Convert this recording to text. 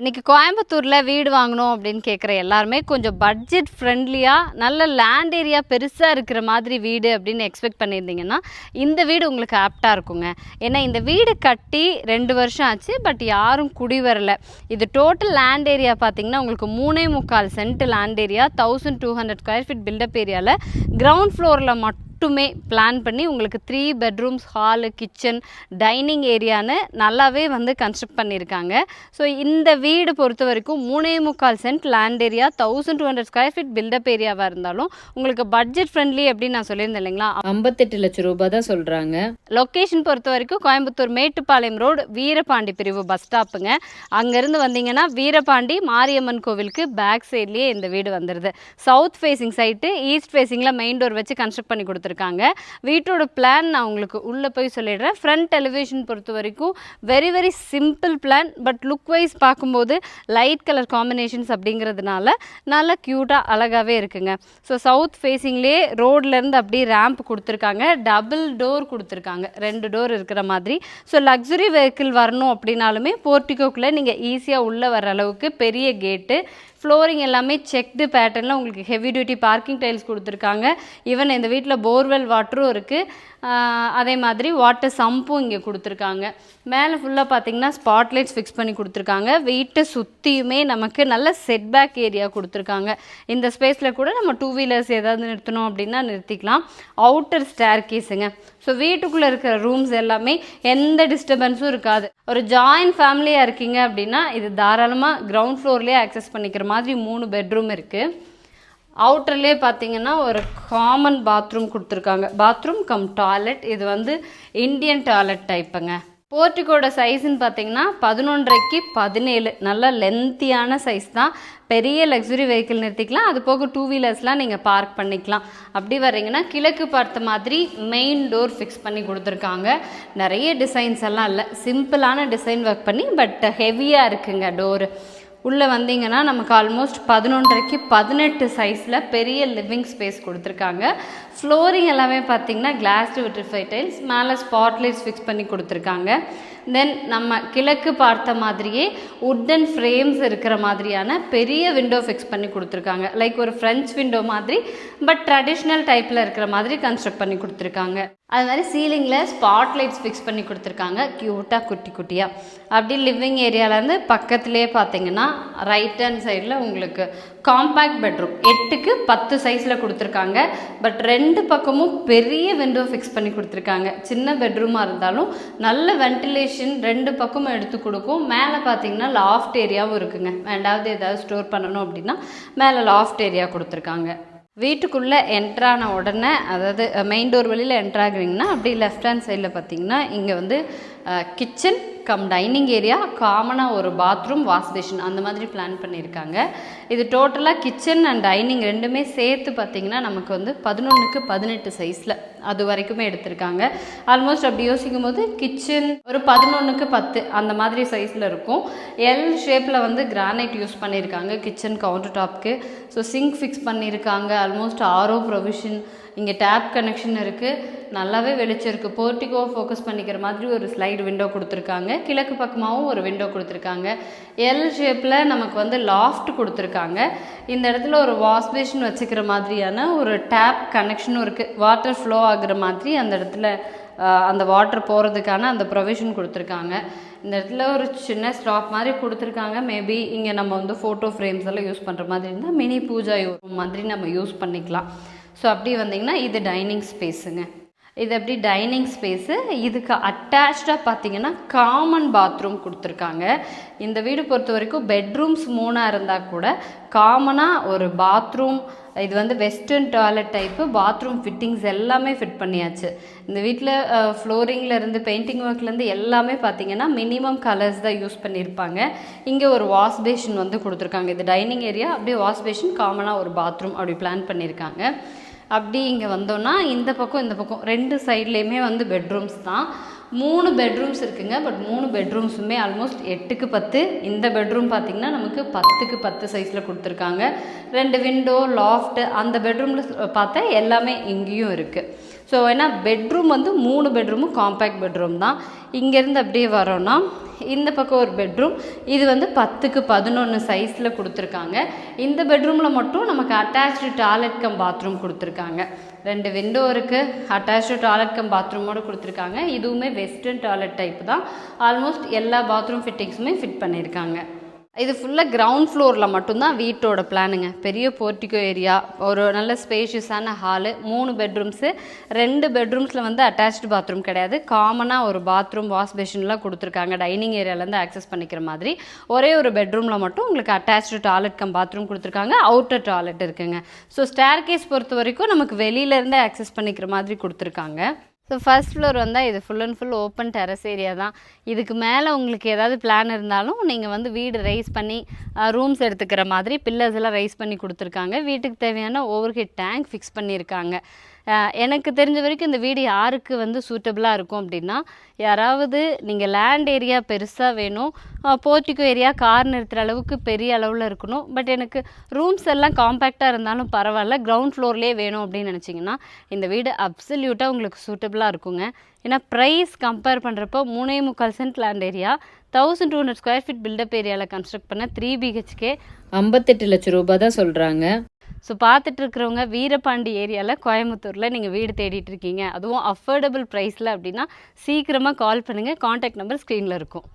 இன்றைக்கி கோயம்புத்தூரில் வீடு வாங்கணும் அப்படின்னு கேட்குற எல்லாருமே கொஞ்சம் பட்ஜெட் ஃப்ரெண்ட்லியாக நல்ல லேண்ட் ஏரியா பெருசாக இருக்கிற மாதிரி வீடு அப்படின்னு எக்ஸ்பெக்ட் பண்ணியிருந்தீங்கன்னா இந்த வீடு உங்களுக்கு ஆப்டாக இருக்குங்க. ஏன்னா இந்த வீடு கட்டி ரெண்டு வருஷம் ஆச்சு பட் யாரும் குடி வரல. இது டோட்டல் லேண்ட் ஏரியா பார்த்தீங்கன்னா உங்களுக்கு மூணே முக்கால் cent land area thousand two hundred square feet built up ஏரியாவில் கிரவுண்ட் ஃப்ளோரில் மட்டும் மட்டுமே பிளான் பண்ணி உங்களுக்கு three bedrooms hall kitchen dining ஏரியான்னு நல்லாவே வந்து கன்ஸ்ட்ரக்ட் பண்ணியிருக்காங்க. ஸோ இந்த வீடு பொறுத்த வரைக்கும் மூணே முக்கால் cent land area thousand two hundred square feet built up ஏரியாவாக இருந்தாலும் உங்களுக்கு பட்ஜெட் ஃப்ரெண்ட்லி அப்படின்னு நான் சொல்லியிருந்தேன் இல்லைங்களா? ஐம்பத்தெட்டு லட்சம் ரூபாய் தான் சொல்றாங்க. லொக்கேஷன் பொறுத்த வரைக்கும் கோயம்புத்தூர் மேட்டுப்பாளையம் ரோடு வீரபாண்டி பிரிவு பஸ் ஸ்டாப்புங்க அங்கேருந்து வந்தீங்கன்னா வீரபாண்டி மாரியம்மன் கோவிலுக்கு பேக் சைட்லேயே இந்த வீடு வந்துடுது சவுத் ஃபேசிங் சைட்டு ஈஸ்ட் ஃபேசிங்கில் மெயின் டோர் வச்சு கன்ஸ்ட்ரக்ட் பண்ணி கொடுத்துருக்காங்க. வீட்டோட பிளான் நான் உங்களுக்கு உள்ளே போய் சொல்லிடுறேன். ஃப்ரண்ட் எலிவேஷன் பொறுத்த வரைக்கும் very very simple plan but look wise பார்க்கும்போது லைட் கலர் காம்பினேஷன்ஸ் அப்படிங்கிறதுனால நல்லா க்யூட்டாக அழகாகவே இருக்குங்க. ஸோ சவுத் ஃபேஸிங்லேயே ரோட்லேருந்து அப்படியே ரேம்ப் கொடுத்துருக்காங்க. டபுள் டோர் கொடுத்துருக்காங்க. ரெண்டு டோர் இருக்கிற மாதிரி. ஸோ லக்ஸுரி வெஹிக்கிள் வரணும் அப்படின்னாலுமே போர்ட்டிகோக்குள்ளே நீங்கள் ஈஸியாக உள்ளே வர அளவுக்கு பெரிய கேட்டு ஃப்ளோரிங் எல்லாமே செக்டு பேட்டர்னில் உங்களுக்கு ஹெவி டியூட்டி பார்க்கிங் டைல்ஸ் கொடுத்துருக்காங்க. ஈவன் இந்த வீட்டில் போர்வெல் வாட்டரும் இருக்குது அதே மாதிரி வாட்டர் சம்பும் இங்கே கொடுத்துருக்காங்க. மேலே ஃபுல்லாக பார்த்தீங்கன்னா ஸ்பாட்லைட்ஸ் ஃபிக்ஸ் பண்ணி கொடுத்துருக்காங்க. வீட்டை சுற்றியுமே நமக்கு நல்ல செட்பேக் ஏரியா கொடுத்துருக்காங்க. இந்த ஸ்பேஸில் கூட நம்ம டூ வீலர்ஸ் ஏதாவது நிறுத்தணும் அப்படின்னா நிறுத்திக்கலாம். அவுட்டர் ஸ்டேர் கேஸுங்க ஸோ வீட்டுக்குள்ளே இருக்கிற ரூம்ஸ் எல்லாமே எந்த டிஸ்டர்பன்ஸும் இருக்காது. ஒரு ஜாயின்ட் ஃபேமிலியாக இருக்கீங்க அப்படின்னா இது தாராளமாக கிரவுண்ட் ஃப்ளோர்லேயே ஆக்சஸ் பண்ணிக்கிற மாதிரி மூணு பெட்ரூம் இருக்குது அவுட்டர்லேயே பார்த்தீங்கன்னா ஒரு காமன் பாத்ரூம் கொடுத்துருக்காங்க. பாத்ரூம் கம் டாய்லெட் இது வந்து இந்தியன் டாய்லெட் டைப்புங்க போர்ட்டிக்கோட சைஸ்ன்னு பார்த்தீங்கன்னா பதினொன்றைக்கு பதினேழு. நல்ல லென்த்தியான சைஸ் தான். பெரிய லக்ஸுரி வெஹிக்கிள் நிறுத்திக்கலாம். அது போக டூ வீலர்ஸ்லாம் நீங்கள் பார்க் பண்ணிக்கலாம். அப்படி வர்றீங்கன்னா கிழக்கு பார்த்த மாதிரி மெயின் டோர் ஃபிக்ஸ் பண்ணி கொடுத்துருக்காங்க. நிறைய டிசைன்ஸ் எல்லாம் இல்லை. சிம்பிளான டிசைன் ஒர்க் பண்ணி பட் ஹெவியாக இருக்குங்க டோரு உள்ளே வந்தீங்கன்னா நமக்கு ஆல்மோஸ்ட் பதினொன்றரைக்கு பதினெட்டு சைஸில் பெரிய லிவிங் ஸ்பேஸ் கொடுத்துருக்காங்க. ஃப்ளோரிங் எல்லாமே பார்த்தீங்கன்னா கிளாஸ் விட்ரிஃபை டைல்ஸ் மேலே ஸ்பாட்லைட்ஸ் ஃபிக்ஸ் பண்ணி கொடுத்துருக்காங்க. தென் நம்ம கிழக்கு பார்த்த மாதிரியே உட்டன் ஃப்ரேம்ஸ் இருக்கிற மாதிரியான பெரிய விண்டோ ஃபிக்ஸ் பண்ணி கொடுத்துருக்காங்க. லைக் ஒரு ஃப்ரெஞ்ச் விண்டோ மாதிரி பட் ட்ரெடிஷ்னல் டைப்பில் இருக்கிற மாதிரி கன்ஸ்ட்ரக்ட் பண்ணி கொடுத்துருக்காங்க. அது மாதிரி சீலிங்கில் ஸ்பாட் லைட்ஸ் ஃபிக்ஸ் பண்ணி கொடுத்துருக்காங்க. க்யூட்டாக குட்டி குட்டியாக அப்படி லிவிங் ஏரியாவிலேருந்து பக்கத்துலேயே பார்த்தீங்கன்னா ரைட் ஹேண்ட் சைடில் உங்களுக்கு காம்பேக்ட் பெட்ரூம் எட்டுக்கு பத்து சைஸில் கொடுத்துருக்காங்க. பட் ரெண்டு பக்கமும் பெரிய விண்டோ ஃபிக்ஸ் பண்ணி கொடுத்துருக்காங்க. சின்ன பெட்ரூமாக இருந்தாலும் நல்ல வென்டிலேஷன் ரெண்டு பக்கமும் எடுத்து கொடுக்கும். மேலே பார்த்தீங்கன்னா லாஃப்ட் ஏரியாவும் இருக்குங்க. ரெண்டாவது ஏதாவது ஸ்டோர் பண்ணணும் அப்படின்னா மேலே லாஃப்ட் ஏரியா கொடுத்துருக்காங்க. வீட்டுக்குள்ளே என்ட்ரான உடனே அதாவது மெயின் டோர் வழியில் என்ட்ராகிறீங்கன்னா அப்படி லெஃப்ட் ஹேண்ட் சைடில் பார்த்தீங்கன்னா இங்கே வந்து கிச்சன் கம் டைனிங் ஏரியா காமனாக ஒரு பாத்ரூம் வாஷ் பேஷன் அந்த மாதிரி பிளான் பண்ணியிருக்காங்க. இது டோட்டலாக கிச்சன் அண்ட் டைனிங் ரெண்டுமே சேர்த்து பார்த்திங்கன்னா நமக்கு வந்து பதினொன்றுக்கு பதினெட்டு சைஸில் அது வரைக்குமே எடுத்திருக்காங்க. ஆல்மோஸ்ட் அப்படி யோசிக்கும் போது கிச்சன் ஒரு பதினொன்றுக்கு பத்து அந்த மாதிரி சைஸில் இருக்கும். எல் ஷேப்பில் வந்து கிரானைட் யூஸ் பண்ணியிருக்காங்க கிச்சன் கவுண்டர் டாப்க்கு ஸோ சிங்க் ஃபிக்ஸ் பண்ணியிருக்காங்க ஆல்மோஸ்ட் ஆரோ ப்ரொவிஷன் இங்கே டேப் கனெக்ஷன் இருக்குது நல்லாவே வெளிச்சம் இருக்குது போர்ட்டிகோ ஃபோக்கஸ் பண்ணிக்கிற மாதிரி ஒரு ஸ்லைடு விண்டோ கொடுத்துருக்காங்க. கிழக்கு பக்கமாகவும் ஒரு விண்டோ கொடுத்துருக்காங்க. எல் ஷேப்பில் நமக்கு வந்து லாஃப்ட் கொடுத்துருக்காங்க. இந்த இடத்துல ஒரு வாஷ் பேஷன் வச்சுக்கிற மாதிரியான ஒரு டேப் கனெக்ஷனும் இருக்குது வாட்டர் ஃப்ளோ ஆகுற மாதிரி அந்த இடத்துல அந்த வாட்டர் போகிறதுக்கான அந்த ப்ரொவிஷன் கொடுத்துருக்காங்க. இந்த இடத்துல ஒரு சின்ன ஸ்டாப் மாதிரி கொடுத்துருக்காங்க. மேபி இங்கே நம்ம வந்து ஃபோட்டோ ஃப்ரேம்ஸ் எல்லாம் யூஸ் பண்ணுற மாதிரி இருந்தால் மினி பூஜா மாதிரி நம்ம யூஸ் பண்ணிக்கலாம். ஸோ அப்படி வந்தீங்கன்னா இது டைனிங் ஸ்பேஸுங்க இது அப்படி டைனிங் ஸ்பேஸு இதுக்கு அட்டாச்சாக பார்த்தீங்கன்னா காமன் பாத்ரூம் கொடுத்துருக்காங்க. இந்த வீடு பொறுத்த வரைக்கும் பெட்ரூம்ஸ் மூணாக இருந்தால் கூட காமனாக ஒரு பாத்ரூம் இது வந்து western toilet type bathroom fittings எல்லாமே ஃபிட் பண்ணியாச்சு. இந்த வீட்டில் ஃப்ளோரிங்லேருந்து பெயிண்டிங் ஒர்க்லேருந்து எல்லாமே பார்த்தீங்கன்னா மினிமம் கலர்ஸ் தான் யூஸ் பண்ணியிருப்பாங்க. இங்கே ஒரு வாஷ் பேஷன் வந்து கொடுத்துருக்காங்க. இது டைனிங் ஏரியா அப்படியே வாஷ் பேஷன் காமனாக ஒரு பாத்ரூம் அப்படி பிளான் பண்ணியிருக்காங்க. அப்படி இங்கே வந்தோன்னா இந்த பக்கம் இந்த பக்கம். ரெண்டு சைட்லேயுமே வந்து பெட்ரூம்ஸ் தான். மூணு பெட்ரூம்ஸ் இருக்குங்க பட் மூணு பெட்ரூம்ஸுமே ஆல்மோஸ்ட் எட்டுக்கு பத்து. இந்த பெட்ரூம் பார்த்திங்கன்னா நமக்கு பத்துக்கு பத்து சைஸில் கொடுத்துருக்காங்க. ரெண்டு விண்டோ லாஃப்ட்டு அந்த பெட்ரூமில் பார்த்தா எல்லாமே இங்கேயும் இருக்குது ஸோ ஏன்னா பெட்ரூம் வந்து மூணு பெட்ரூமும் காம்பேக்ட் பெட்ரூம் தான். இங்கேருந்து அப்படியே வரோன்னா இந்த பக்கம் ஒரு பெட்ரூம் இது வந்து பத்துக்கு பதினொன்று சைஸில் கொடுத்துருக்காங்க. இந்த பெட்ரூமில் மட்டும் நமக்கு அட்டாச்சு டாய்லெட் கம் பாத்ரூம் கொடுத்துருக்காங்க. ரெண்டு விண்டோ இருக்குது அட்டாச்சு டாய்லெட் கம் பாத்ரூமோடு கொடுத்துருக்காங்க. இதுவுமே வெஸ்டர்ன் டாய்லெட் டைப் தான். ஆல்மோஸ்ட் எல்லா பாத்ரூம் ஃபிட்டிங்ஸுமே ஃபிட் பண்ணியிருக்காங்க. இது ஃபுல்லாக கிரவுண்ட் ஃப்ளோரில் மட்டும்தான் வீட்டோட பிளானுங்க பெரிய போர்ட்டிகோ ஏரியா ஒரு நல்ல ஸ்பேஷியஸான ஹாலு மூணு பெட்ரூம்ஸு ரெண்டு பெட்ரூம்ஸில் வந்து அட்டாச்டு பாத்ரூம் கிடையாது. காமனாக ஒரு பாத்ரூம் வாஷ் பேஷன்லாம் கொடுத்துருக்காங்க. டைனிங் ஏரியாலேருந்து ஆக்சஸ் பண்ணிக்கிற மாதிரி. ஒரே ஒரு பெட்ரூமில் மட்டும் உங்களுக்கு அட்டாச்டு டாய்லெட் கம் பாத்ரூம் கொடுத்துருக்காங்க. அவுட்டர் டாய்லெட் இருக்குங்க. ஸோ ஸ்டேர் கேஸ் பொறுத்த வரைக்கும் நமக்கு வெளியிலேருந்தே ஆக்சஸ் பண்ணிக்கிற மாதிரி கொடுத்துருக்காங்க. ஸோ ஃபர்ஸ்ட் ஃப்ளோர் வந்தால் இது full and full open terrace area தான். இதுக்கு மேலே உங்களுக்கு ஏதாவது பிளான் இருந்தாலும் நீங்கள் வந்து வீடு ரைஸ் பண்ணி ரூம்ஸ் எடுத்துக்கிற மாதிரி பில்லர்ஸ் எல்லாம் ரைஸ் பண்ணி கொடுத்துருக்காங்க. வீட்டுக்கு தேவையான ஓவர் ஹெட் டேங்க் ஃபிக்ஸ் பண்ணியிருக்காங்க. எனக்கு தெரிஞ்ச வரைக்கும் இந்த வீடு யாருக்கு வந்து சூட்டபிளாக இருக்கும் அப்படின்னா யாராவது நீங்கள் லேண்ட் ஏரியா பெருசாக வேணும். போர்ட்டிகோ ஏரியா கார் நிறுத்துகிற அளவுக்கு பெரிய அளவில் இருக்கணும். பட் எனக்கு ரூம்ஸ் எல்லாம் காம்பேக்டாக இருந்தாலும் பரவாயில்ல. கிரவுண்ட் ஃப்ளோர்லேயே வேணும் அப்படின்னு நினச்சிங்கன்னா இந்த வீடு அப்சல்யூட்டாக உங்களுக்கு சூட்டபிளாக இருக்குங்க. ஏன்னா ப்ரைஸ் கம்பேர் பண்ணுறப்போ மூணே முக்கால் cent land area thousand two hundred square feet built up ஏரியாவில் கன்ஸ்ட்ரக்ட் பண்ண த்ரீ பிஹெச்கே ஐம்பத்தெட்டு லட்சம் ரூபாய் தான் சொல்கிறாங்க ஸோ பார்த்துட்டு இருக்கிறவங்க வீரபாண்டி ஏரியாவில் கோயம்புத்தூரில் நீங்கள் வீடு தேடிட்டு இருக்கீங்க அதுவும் அஃபோர்டபுள் ப்ரைஸில் அப்படின்னா சீக்கிரமாக கால் பண்ணுங்கள் காண்டாக்ட் நம்பர் ஸ்க்ரீனில் இருக்கும்.